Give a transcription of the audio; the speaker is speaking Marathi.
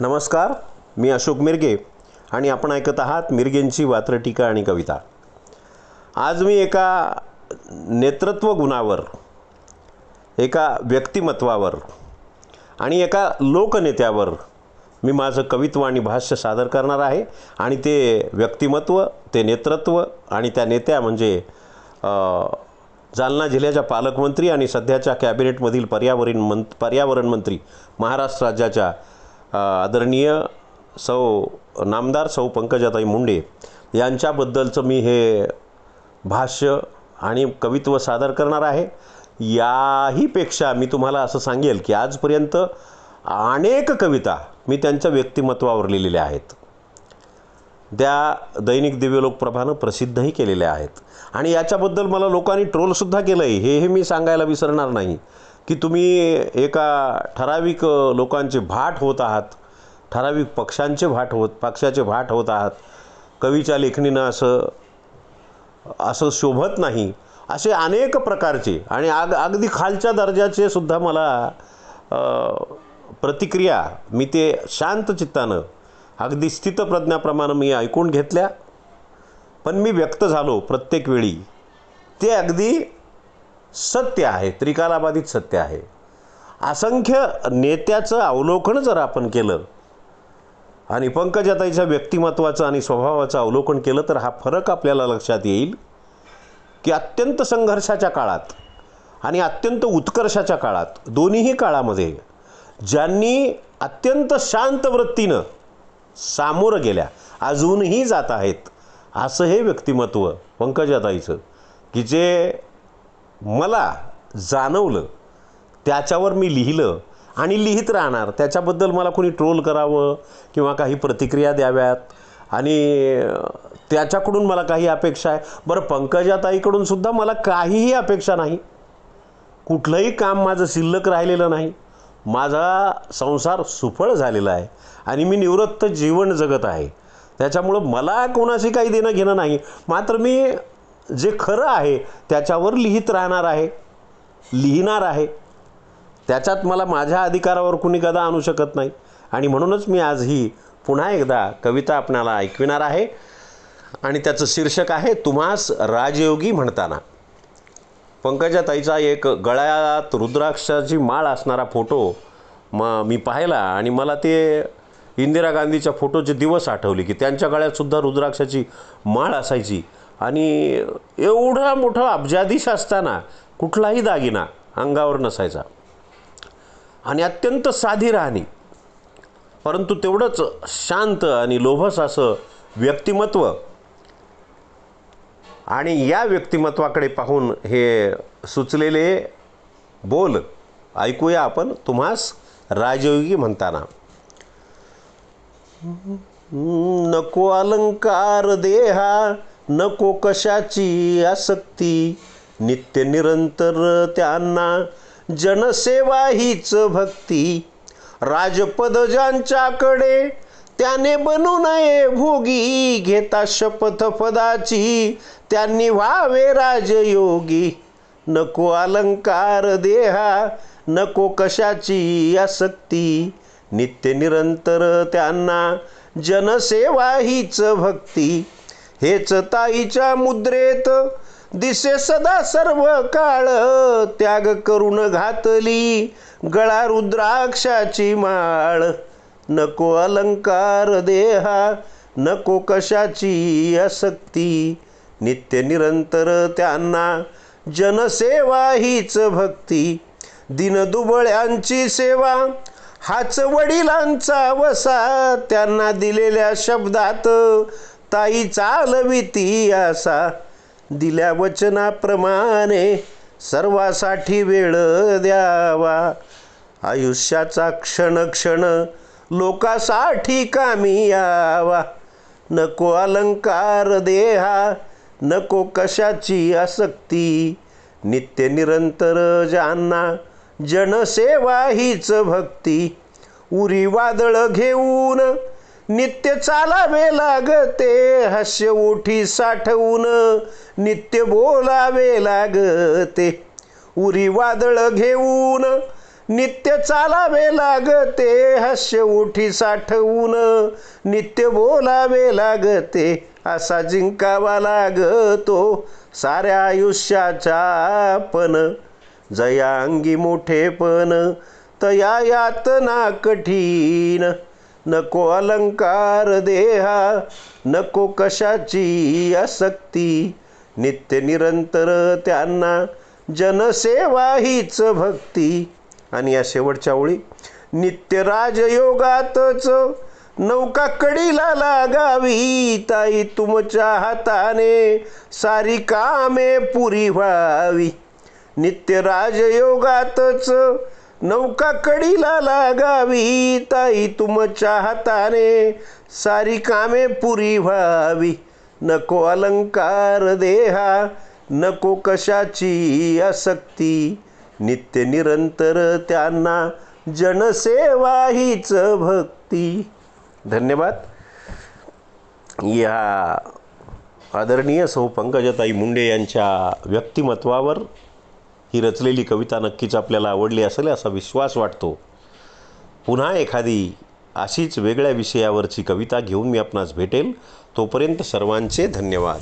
नमस्कार मी अशोक मिरगे आणि आपण ऐकत आहात मिरगेंची वात्रटीका आणि कविता. आज मी एका नेतृत्व गुणावर एका व्यक्तिमत्वावर आणि एका लोकनेत्यावर मी माझं कवित्व आणि भाष्य सादर करणार आहे आणि ते व्यक्तिमत्व ते नेतृत्व आणि त्या नेत्या म्हणजे जालना जिल्ह्याच्या पालकमंत्री आणि सध्याच्या कॅबिनेटमधील पर्यावरण मं पर्यावरण मंत्री महाराष्ट्र राज्याच्या आदरणीय सौ नामदार सौ पंकजाताई मुंडे यांच्याबद्दलचं मी हे भाष्य आणि कवित्व सादर करणार आहे. याहीपेक्षा मी तुम्हाला असं सांगेल की आजपर्यंत अनेक कविता मी त्यांच्या व्यक्तिमत्वावर लिहिलेल्या आहेत. त्या दैनिक दिव्यलोक प्रभानं प्रसिद्धही केलेल्या आहेत. आणि याच्याबद्दल मला लोकांनी ट्रोलसुद्धा केलं आहे हे हे मी सांगायला विसरणार नाही. की तुम्ही एका ठराविक लोकांचे भाट होत आहात ठराविक पक्षांचे भाट होत पक्षाचे भाट होत आहात कवीच्या लेखणीनं असं असं शोभत नाही असे अनेक प्रकारचे आणि आग अगदी खालच्या दर्जाचे सुद्धा मला प्रतिक्रिया मी ते शांत चित्तानं अगदी स्थितप्रज्ञाप्रमाणे मी ऐकून घेतल्या. पण मी व्यक्त झालो प्रत्येक वेळी. ते अगदी सत्य आहे त्रिकालाबाधित सत्य आहे. असंख्य नेत्याचं अवलोकन जर आपण केलं आणि पंकजाताईच्या व्यक्तिमत्वाचं आणि स्वभावाचं अवलोकन केलं तर हा फरक आपल्याला लक्षात येईल की अत्यंत संघर्षाच्या काळात आणि अत्यंत उत्कर्षाच्या काळात दोन्हीही काळामध्ये ज्यांनी अत्यंत शांत वृत्तीनं सामोरं गेल्या अजूनही जात आहेत असं हे व्यक्तिमत्व पंकजाताईचं की जे मला जाणवलं त्याच्यावर मी लिहिलं आणि लिहित राहणार. त्याच्याबद्दल मला कोणी ट्रोल करावं किंवा काही प्रतिक्रिया द्याव्यात आणि त्याच्याकडून मला काही अपेक्षा आहे. बरं पंकजाताईकडून सुद्धा मला काहीही अपेक्षा नाही. कुठलंही काम माझं शिल्लक राहिलेलं नाही. माझा संसार सुफळ झालेला आहे आणि मी निवृत्त जीवन जगत आहे. त्याच्यामुळं मला कोणाशी काही देणं घेणं नाही. मात्र मी जे खरं आहे त्याच्यावर लिहित राहणार आहे. लिहिणार आहे. त्याच्यात मला माझ्या अधिकारावर कुणी कदा आणू शकत नाही. आणि म्हणूनच मी आज ही पुन्हा एकदा कविता आपणाला ऐकविणार आहे. आणि त्याचं शीर्षक आहे तुम्हास राजयोगी म्हणताना. पंकजाताईचा एक गळ्यात रुद्राक्षाची माळ असणारा फोटो म मी पाहिला. आणि मला ते इंदिरा गांधीच्या फोटोचे दिवस आठवले की त्यांच्या गळ्यातसुद्धा रुद्राक्षाची माळ असायची. आणि एवढा मोठा अब्जाधीश असताना कुठलाही दागिना अंगावर नसायचा. आणि अत्यंत साधी राहणी. परंतु तेवढंच शांत आणि लोभस असं व्यक्तिमत्व. आणि या व्यक्तिमत्वाकडे पाहून हे सुचलेले बोल ऐकूया आपण तुम्हास राजयोगी म्हणताना. नको अलंकार देहा नको कशाची आसक्ती? नित्य निरंतर त्यांना जनसेवा हीच भक्ती. राजपद ज्यांच्याकडे त्याने बनू नये भोगी घेता शपथ पदाची त्यांनी व्हावे राजयोगी. नको अलंकार देहा नको कशाची आसक्ती? नित्य निरंतर त्यांना जनसेवा हीच भक्ती. हेच ताईच्या मुद्रेत. दिसे सदा सर्व काळ त्याग करून घातली गळा रुद्राक्षाची माळ. नको अलंकार देहा नको कशाची आसक्ती. नित्य निरंतर त्यांना जनसेवा हीच भक्ती. दिनदुबळ्यांची सेवा हाच वडिलांचा वसा. त्यांना दिलेल्या शब्दात ताई चालविती असा दिल्या वचनाप्रमाणे सर्वासाठी वेळ द्यावा. आयुष्याचा क्षण क्षण लोकासाठी कामी यावा. नको अलंकार देहा नको कशाची आसक्ती. नित्य निरंतर ज्यांना जनसेवा हीच भक्ती. उरी वादळ घेऊन नित्य चालावे लागते हास्य ओठी साठवून नित्य बोलावे लागते. उरी वादळ घेऊन नित्य चालावे लागते हास्य उठी साठवून नित्य बोलावे लागते. असा जिंकावा लागतो साऱ्या आयुष्याचा पण. जया अंगी मोठेपण तया यातना कठीण. नको अलंकार देहा नको कशाची आसक्ती. नित्य निरंतर त्यांना जनसेवा हीच भक्ती. आणि या शेवटच्या ओळी नित्य राजयोगातच नौका कडीला लागावी ताई तुमच्या हाताने सारी कामे पुरी व्हावी. नित्य राजयोगातच नौका कडीला लागावी ताई तुमच्या हाताने सारी कामे पुरी व्हावी. नको अलंकार देहा नको कशाची आसक्ती. नित्य निरंतर त्यांना जनसेवा हीच भक्ती. धन्यवाद. या आदरणीय सौ पंकजताई मुंडे यांच्या व्यक्तिमत्वावर ही रचलेली कविता नक्कीच आपल्याला आवडली असेल असा विश्वास वाटतो. पुन्हा एखादी अशीच वेगळ्या विषयावरची कविता घेऊन मी आपणास भेटेल. तोपर्यंत सर्वांचे धन्यवाद.